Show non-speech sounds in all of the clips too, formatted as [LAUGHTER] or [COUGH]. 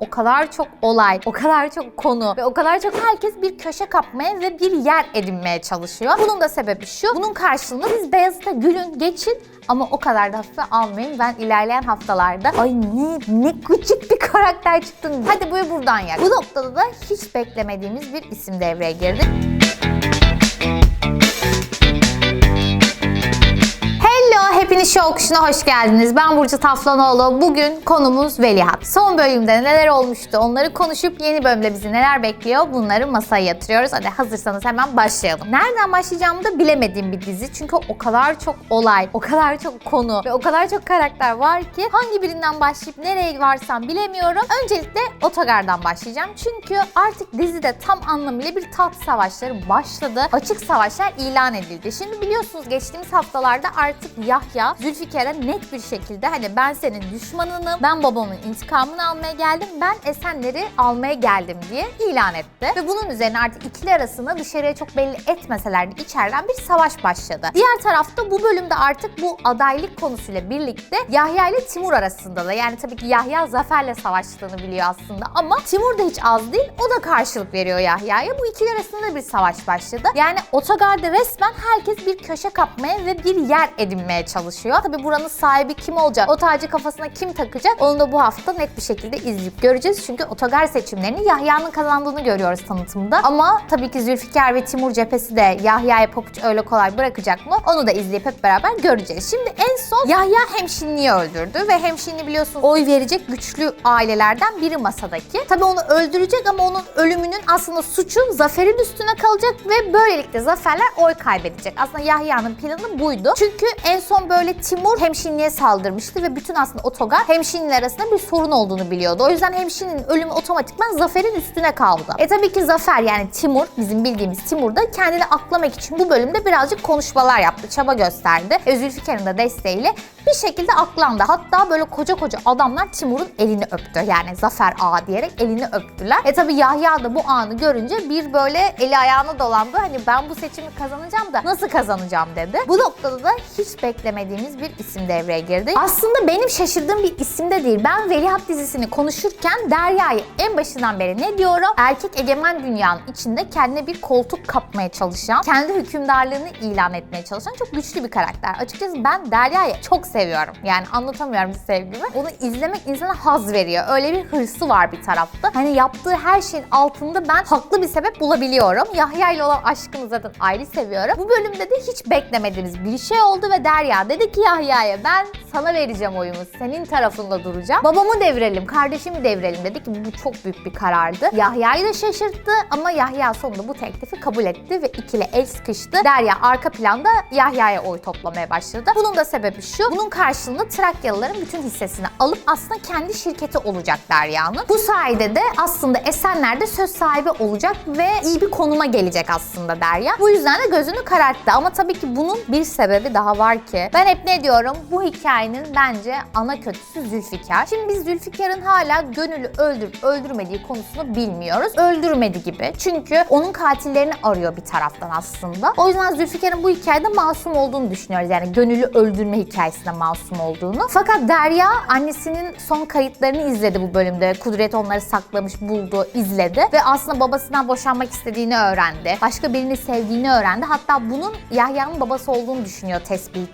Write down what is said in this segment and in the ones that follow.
O kadar çok olay, o kadar çok konu ve o kadar çok herkes bir köşe kapmaya ve bir yer edinmeye çalışıyor. Bunun da sebebi şu. Bunun karşılığında siz Beyazıt'a gülün, geçin ama o kadar da hafife almayın. Ben ilerleyen haftalarda ay ne ne küçük bir karakter çıktın. Hadi buyur buradan yer. Bu noktada da hiç beklemediğimiz bir isim devreye girdi. Hepiniz show kuşuna hoş geldiniz. Ben Burcu Taflanoğlu. Bugün konumuz Velihat. Son bölümde neler olmuştu onları konuşup yeni bölümde bizi neler bekliyor bunları masaya yatırıyoruz. Hadi hazırsanız hemen başlayalım. Nereden başlayacağımı da bilemediğim bir dizi. Çünkü o kadar çok olay, o kadar çok konu ve o kadar çok karakter var ki hangi birinden başlayıp nereye varsam bilemiyorum. Öncelikle Otogar'dan başlayacağım. Çünkü artık dizide tam anlamıyla bir taht savaşları başladı. Açık savaşlar ilan edildi. Şimdi biliyorsunuz geçtiğimiz haftalarda artık Yahya Zülfikar'a net bir şekilde hani ben senin düşmanınım, ben babamın intikamını almaya geldim, ben Esenleri almaya geldim diye ilan etti. Ve bunun üzerine artık ikili arasında dışarıya çok belli etmeseler de içeriden bir savaş başladı. Diğer tarafta bu bölümde artık bu adaylık konusuyla birlikte Yahya ile Timur arasında da yani tabii ki Yahya Zafer'le savaştığını biliyor aslında ama Timur da hiç az değil. O da karşılık veriyor Yahya'ya. Bu ikili arasında bir savaş başladı. Yani otogarda resmen herkes bir köşe kapmaya ve bir yer edinmeye çalışıyor. Tabii buranın sahibi kim olacak? O tacı kafasına kim takacak? Onu da bu hafta net bir şekilde izleyip göreceğiz. Çünkü otogar seçimlerini Yahya'nın kazandığını görüyoruz tanıtımda. Ama tabii ki Zülfikar ve Timur cephesi de Yahya'ya papuç öyle kolay bırakacak mı? Onu da izleyip hep beraber göreceğiz. Şimdi en son Yahya Hemşinli'yi öldürdü ve Hemşinli biliyorsunuz oy verecek güçlü ailelerden biri masadaki. Tabii onu öldürecek ama onun ölümünün aslında suçu Zafer'in üstüne kalacak ve böylelikle Zaferler oy kaybedecek. Aslında Yahya'nın planı buydu. Çünkü en son böyle Timur Hemşinli'ye saldırmıştı ve bütün aslında otogar Hemşinliler arasında bir sorun olduğunu biliyordu. O yüzden Hemşinli'nin ölümü otomatikman Zafer'in üstüne kaldı. E tabii ki Zafer yani Timur, bizim bildiğimiz Timur da kendini aklamak için bu bölümde birazcık konuşmalar yaptı, çaba gösterdi. E Zülfikar'ın da desteğiyle bir şekilde aklandı. Hatta böyle koca koca adamlar Timur'un elini öptü. Yani Zafer Ağa diyerek elini öptüler. E tabi Yahya da bu anı görünce bir böyle eli ayağına dolandı. Hani ben bu seçimi kazanacağım da nasıl kazanacağım dedi. Bu noktada da hiç beklemediğimiz bir isim devreye girdi. Aslında benim şaşırdığım bir isim de değil. Ben Velihat dizisini konuşurken Derya'yı en başından beri ne diyorum? Erkek egemen dünyanın içinde kendine bir koltuk kapmaya çalışan, kendi hükümdarlığını ilan etmeye çalışan çok güçlü bir karakter. Açıkçası ben Derya'yı çok seviyorum. Yani anlatamıyorum sevgimi. Onu izlemek insana haz veriyor. Öyle bir hırsı var bir tarafta. Hani yaptığı her şeyin altında ben haklı bir sebep bulabiliyorum. Yahya ile olan aşkını zaten ayrı seviyorum. Bu bölümde de hiç beklemediğimiz bir şey oldu ve Derya dedi ki Yahya'ya ben sana vereceğim oyumu. Senin tarafında duracağım. Babamı devirelim, kardeşimi devirelim dedi ki bu çok büyük bir karardı. Yahya'yı da şaşırttı ama Yahya sonunda bu teklifi kabul etti ve ikili el sıkıştı. Derya arka planda Yahya'ya oy toplamaya başladı. Bunun da sebebi şu. Bunun karşılığında Trakyalıların bütün hissesini alıp aslında kendi şirketi olacak Derya'nın. Bu sayede de aslında Esenler'de söz sahibi olacak ve iyi bir konuma gelecek aslında Derya. Bu yüzden de gözünü kararttı ama tabii ki bunun bir sebebi daha var ki. Ben hep ne diyorum? Bu hikayenin bence ana kötüsü Zülfikar. Şimdi biz Zülfikar'ın hala gönüllü öldürüp öldürmediği konusunu bilmiyoruz. Öldürmedi gibi. Çünkü onun katillerini arıyor bir taraftan aslında. O yüzden Zülfikar'ın bu hikayede masum olduğunu düşünüyoruz. Yani gönüllü öldürme hikayesinde masum olduğunu. Fakat Derya annesinin son kayıtlarını izledi bu bölümde. Kudret onları saklamış, buldu, izledi. Ve aslında babasından boşanmak istediğini öğrendi. Başka birini sevdiğini öğrendi. Hatta bunun Yahya'nın babası olduğunu düşünüyor tesbih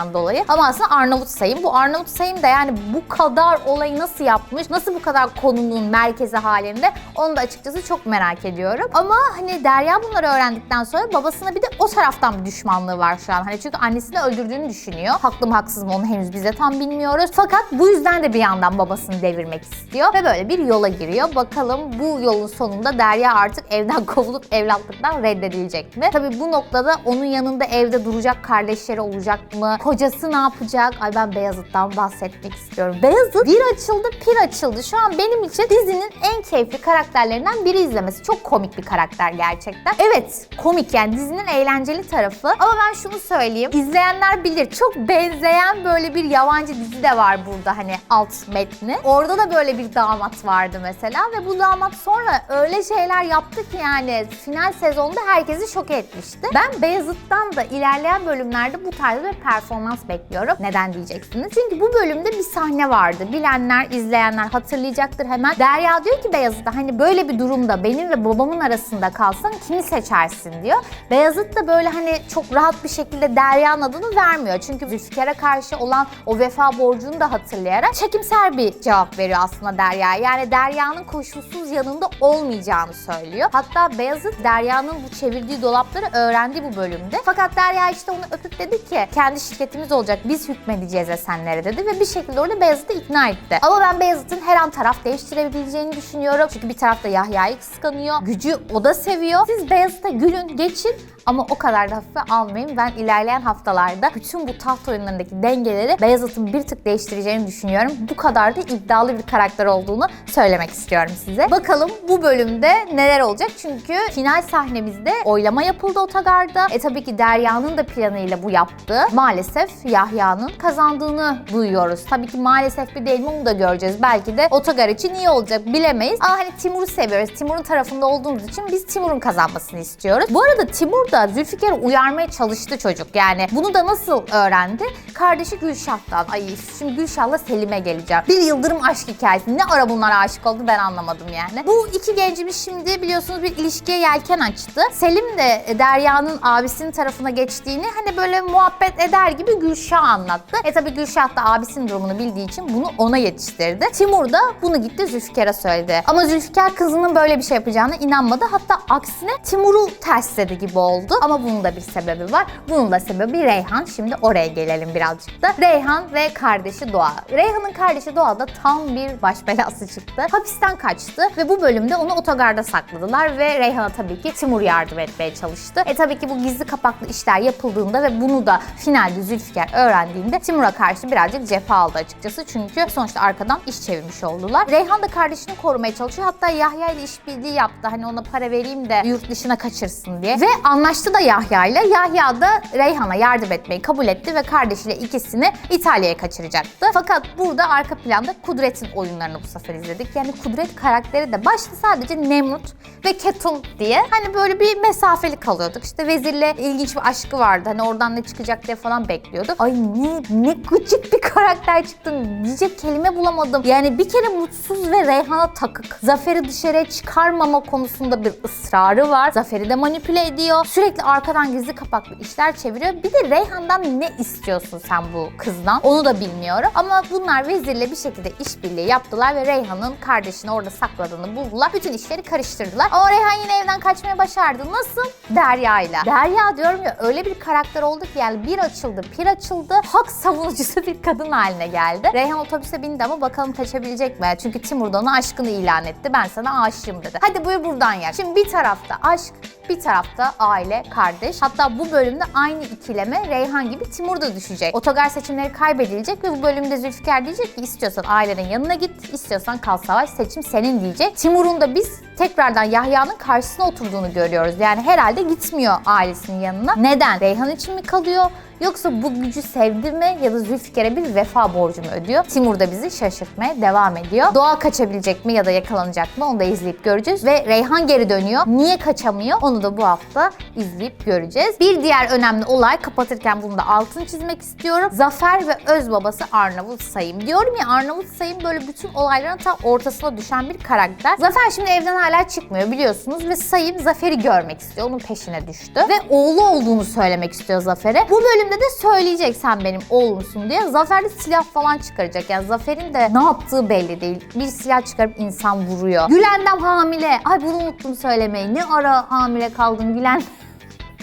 hikayesinden dolayı. Ama aslında Arnavut Sayım. Bu Arnavut Sayım da yani bu kadar olayı nasıl yapmış, nasıl bu kadar konunun merkezi halinde onu da açıkçası çok merak ediyorum. Ama hani Derya bunları öğrendikten sonra babasına bir de o taraftan bir düşmanlığı var şu an. Hani çünkü annesini öldürdüğünü düşünüyor. Haklı mı haksız mı onu henüz biz de tam bilmiyoruz. Fakat bu yüzden de bir yandan babasını devirmek istiyor ve böyle bir yola giriyor. Bakalım bu yolun sonunda Derya artık evden [LAUGHS] kovulup evlatlıktan reddedilecek mi? Tabii bu noktada onun yanında evde duracak kardeşleri olacak mı? Kocası ne yapacak? Ay ben Beyazıt'tan bahsetmek istiyorum. Beyazıt bir açıldı pir açıldı. Şu an benim için dizinin en keyifli karakterlerinden biri izlemesi. Çok komik bir karakter gerçekten. Evet komik yani dizinin eğlenceli tarafı. Ama ben şunu söyleyeyim. İzleyenler bilir. Çok benzeyen böyle bir yabancı dizi de var burada hani alt metni. Orada da böyle bir damat vardı mesela ve bu damat sonra öyle şeyler yaptı ki yani final sezonda herkesi şok etmişti. Ben Beyazıt'tan da ilerleyen bölümlerde bu tarz bir performans performans bekliyorum. Neden diyeceksiniz? Çünkü bu bölümde bir sahne vardı. Bilenler, izleyenler hatırlayacaktır hemen. Derya diyor ki Beyazıt'a hani böyle bir durumda benim ve babamın arasında kalsan kimi seçersin diyor. Beyazıt da böyle hani çok rahat bir şekilde Derya'nın adını vermiyor. Çünkü Zülfikar'a karşı olan o vefa borcunu da hatırlayarak çekimser bir cevap veriyor aslında Derya. Yani Derya'nın koşulsuz yanında olmayacağını söylüyor. Hatta Beyazıt Derya'nın bu çevirdiği dolapları öğrendi bu bölümde. Fakat Derya işte onu öpüp dedi ki kendi şirketimiz olacak biz hükmedeceğiz Esenlere dedi ve bir şekilde orada Beyazıt'ı ikna etti. Ama ben Beyazıt'ın her an taraf değiştirebileceğini düşünüyorum. Çünkü bir tarafta Yahya'yı kıskanıyor. Gücü o da seviyor. Siz Beyazıt'a gülün, geçin ama o kadar da hafife almayın. Ben ilerleyen haftalarda bütün bu taht oyunlarındaki dengeleri Beyazıt'ın bir tık değiştireceğini düşünüyorum. Bu kadar da iddialı bir karakter olduğunu söylemek istiyorum size. Bakalım bu bölümde neler olacak? Çünkü final sahnemizde oylama yapıldı otogarda. E tabii ki Derya'nın da planıyla bu yaptı. Maalesef Yahya'nın kazandığını duyuyoruz. Tabii ki maalesef bir değil mi onu da göreceğiz. Belki de otogar için iyi olacak bilemeyiz. Ama hani Timur'u seviyoruz. Timur'un tarafında olduğumuz için biz Timur'un kazanmasını istiyoruz. Bu arada Timur da Zülfikar'ı uyarmaya çalıştı çocuk. Yani bunu da nasıl öğrendi? Kardeşi Gülşah'tan. Ay şimdi Gülşah'la Selim'e geleceğim. Bir yıldırım aşk hikayesi. Ne ara bunlara aşık oldu ben anlamadım yani. Bu iki gencimiz şimdi biliyorsunuz bir ilişkiye yelken açtı. Selim de Derya'nın abisinin tarafına geçtiğini hani böyle muhabbet eder gibi Gülşah anlattı. E tabi Gülşah da abisinin durumunu bildiği için bunu ona yetiştirdi. Timur da bunu gitti Zülfikar'a söyledi. Ama Zülfikar kızının böyle bir şey yapacağına inanmadı. Hatta aksine Timur'u tersledi gibi oldu. Ama bunun da bir sebebi var. Bunun da sebebi Reyhan. Şimdi oraya gelelim birazcık da. Reyhan ve kardeşi Doğa. Reyhan'ın kardeşi Doğa da tam bir baş belası çıktı. Hapisten kaçtı ve bu bölümde onu otogarda sakladılar ve Reyhan'a tabii ki Timur yardım etmeye çalıştı. E tabii ki bu gizli kapaklı işler yapıldığında ve bunu da finalde Zülfikar öğrendiğinde Timur'a karşı birazcık cephe aldı açıkçası. Çünkü sonuçta arkadan iş çevirmiş oldular. Reyhan da kardeşini korumaya çalışıyor. Hatta Yahya ile işbirliği yaptı. Hani ona para vereyim de yurt dışına kaçırsın diye. Ve anlaştı da Yahya ile. Yahya da Reyhan'a yardım etmeyi kabul etti ve kardeşiyle ikisini İtalya'ya kaçıracaktı. Fakat burada arka planda Kudret'in oyunlarını bu sefer izledik. Yani Kudret karakteri de başta sadece Nemrut ve Ketum diye hani böyle bir mesafeli kalıyorduk. İşte vezirle ilginç bir aşkı vardı. Hani oradan ne çıkacak diye falan bekliyorduk. Ay ne ne gıcık bir karakter çıktı. Diyecek kelime bulamadım. Yani bir kere mutsuz ve Reyhan'a takık. Zafer'i dışarıya çıkarmama konusunda bir ısrarı var. Zafer'i de manipüle ediyor. Sürekli arkadan gizli kapaklı işler çeviriyor. Bir de Reyhan'dan ne istiyorsun sen bu kızdan? Onu da bilmiyorum. Ama bunlar vezirle bir şekilde işbirliği yaptılar ve Reyhan'ın kardeşini orada sakladığını buldular. Bütün işleri karıştırdılar. Ama Reyhan yine evden kaçmaya başardı. Nasıl? Derya'yla. Derya diyorum ya öyle bir karakter oldu ki yani bir açıldı, pir açıldı. Hak savunucusu bir kadın haline geldi. Reyhan otobüse bindi ama bakalım kaçabilecek mi? Çünkü Timur da ona aşkını ilan etti. Ben sana aşığım dedi. Hadi buyur buradan yer. Şimdi bir tarafta aşk, bir tarafta aile, kardeş. Hatta bu bölümde aynı ikileme Reyhan gibi Timur da düşecek. Otogar seçimleri kaybedilecek ve bu bölümde Zülfikar diyecek ki istiyorsan ailenin yanına git, istiyorsan kal savaş, seçim senin diyecek. Timur'un da biz tekrardan Yahya'nın karşısına oturduğunu görüyoruz. Yani herhalde gitmiyor ailesinin yanına. Neden? Reyhan için mi kalıyor? Yoksa bu gücü sevdi mi ya da Zülfikar'a bir vefa borcu mu ödüyor? Timur da bizi şaşırtmaya devam ediyor. Doğa kaçabilecek mi ya da yakalanacak mı onu da izleyip göreceğiz. Ve Reyhan geri dönüyor. Niye kaçamıyor? Onu da bu hafta izleyip göreceğiz. Bir diğer önemli olay kapatırken bunu da altını çizmek istiyorum. Zafer ve öz babası Arnavut Sayım. Diyorum ya Arnavut Sayım böyle bütün olayların tam ortasına düşen bir karakter. Zafer şimdi evden hala çıkmıyor biliyorsunuz ve Sayım Zafer'i görmek istiyor. Onun peşine düştü. Ve oğlu olduğunu söylemek istiyor Zafer'e. Bu bölümde de söyleyecek sen benim oğlumsun diye. Zafer de silah falan çıkaracak. Yani Zafer'in de ne yaptığı belli değil. Bir silah çıkarıp insan vuruyor. Gülendam hamile. Ay bunu unuttum söylemeyi. Ne ara hamile kaldın Gülen?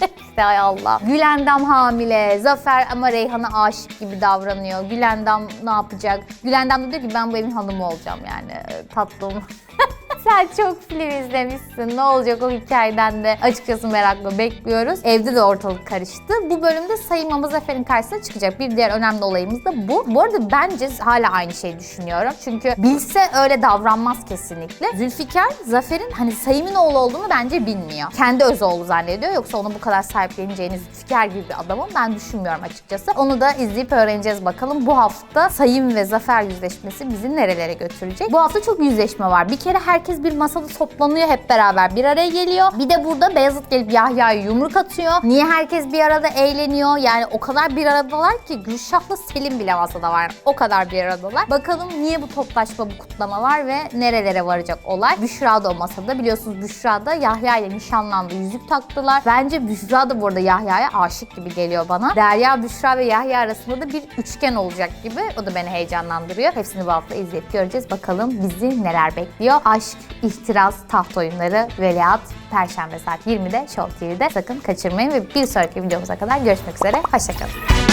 [LAUGHS] işte ay Allah. Gülendam hamile. Zafer ama Reyhan'a aşık gibi davranıyor. Gülendam ne yapacak? Gülendam da diyor ki ben bu evin hanımı olacağım yani. e, Tatlım. [LAUGHS] Sen çok film izlemişsin. Ne olacak o hikayeden de açıkçası merakla bekliyoruz. Evde de ortalık karıştı. Bu bölümde Sayın Zafer'in karşısına çıkacak. Bir diğer önemli olayımız da bu. Bu arada bence hala aynı şeyi düşünüyorum. Çünkü bilse öyle davranmaz kesinlikle. Zülfikar Zafer'in hani Sayım'ın oğlu olduğunu bence bilmiyor. Kendi öz oğlu zannediyor. Yoksa ona bu kadar sahipleneceğini Zülfikar gibi bir adamın ben düşünmüyorum açıkçası. Onu da izleyip öğreneceğiz bakalım. Bu hafta Sayım ve Zafer yüzleşmesi bizi nerelere götürecek? Bu hafta çok yüzleşme var. Bir kere herkes herkes bir masada toplanıyor hep beraber bir araya geliyor. Bir de burada Beyazıt gelip Yahya'ya yumruk atıyor. Niye herkes bir arada eğleniyor? Yani o kadar bir aradalar ki Gülşah'la Selim bile masada var. O kadar bir aradalar. Bakalım niye bu toplaşma, bu kutlama var ve nerelere varacak olay? Büşra da o masada. Biliyorsunuz Büşra da Yahya ile nişanlandı. Yüzük taktılar. Bence Büşra da bu arada Yahya'ya aşık gibi geliyor bana. Derya, Büşra ve Yahya arasında da bir üçgen olacak gibi. O da beni heyecanlandırıyor. Hepsini bu hafta izleyip göreceğiz. Bakalım bizi neler bekliyor. Aşk, ihtiras, taht oyunları, veliaht, Perşembe saat 20'de Show TV'de. Sakın kaçırmayın ve bir sonraki videomuza kadar görüşmek üzere. Hoşçakalın.